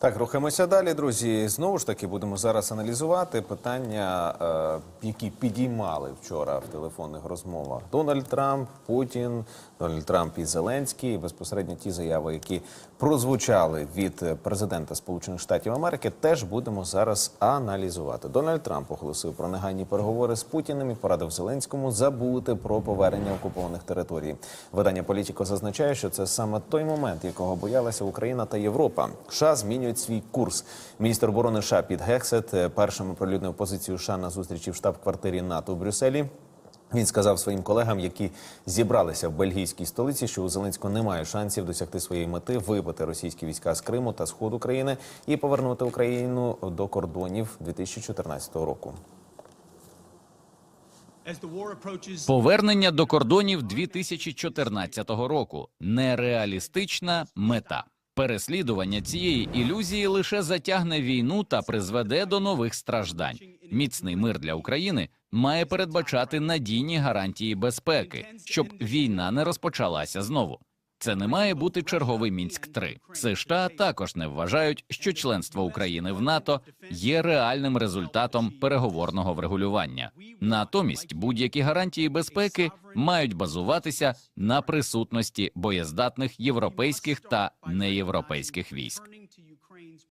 Так, рухаємося далі, друзі. Знову ж таки будемо зараз аналізувати питання, е, які підіймали вчора в телефонних розмовах Дональд Трамп, Путін, Дональд Трамп і Зеленський. Безпосередньо ті заяви, які прозвучали від президента Сполучених Штатів Америки, теж будемо зараз аналізувати. Дональд Трамп оголосив про негайні переговори з Путіним і порадив Зеленському забути про повернення окупованих територій. Видання Політіко зазначає, що це саме той момент, якого боялася Україна та Європа. США змінюють свій курс. Міністр оборони США Піт Гексет е, першим оприлюднив позицію США на зустрічі в штаб-квартирі НАТО у Брюсселі. Він сказав своїм колегам, які зібралися в бельгійській столиці, що у Зеленського немає шансів досягти своєї мети вибити російські війська з Криму та сходу країни і повернути Україну до кордонів 2014 року. Повернення до кордонів 2014 року нереалістична мета. Переслідування цієї ілюзії лише затягне війну та призведе до нових страждань. Міцний мир для України має передбачати надійні гарантії безпеки, щоб війна не розпочалася знову. Це не має бути черговий мінськ 3 США також не вважають, що членство України в НАТО є реальним результатом переговорного врегулювання. Натомість будь-які гарантії безпеки мають базуватися на присутності боєздатних європейських та неєвропейських військ.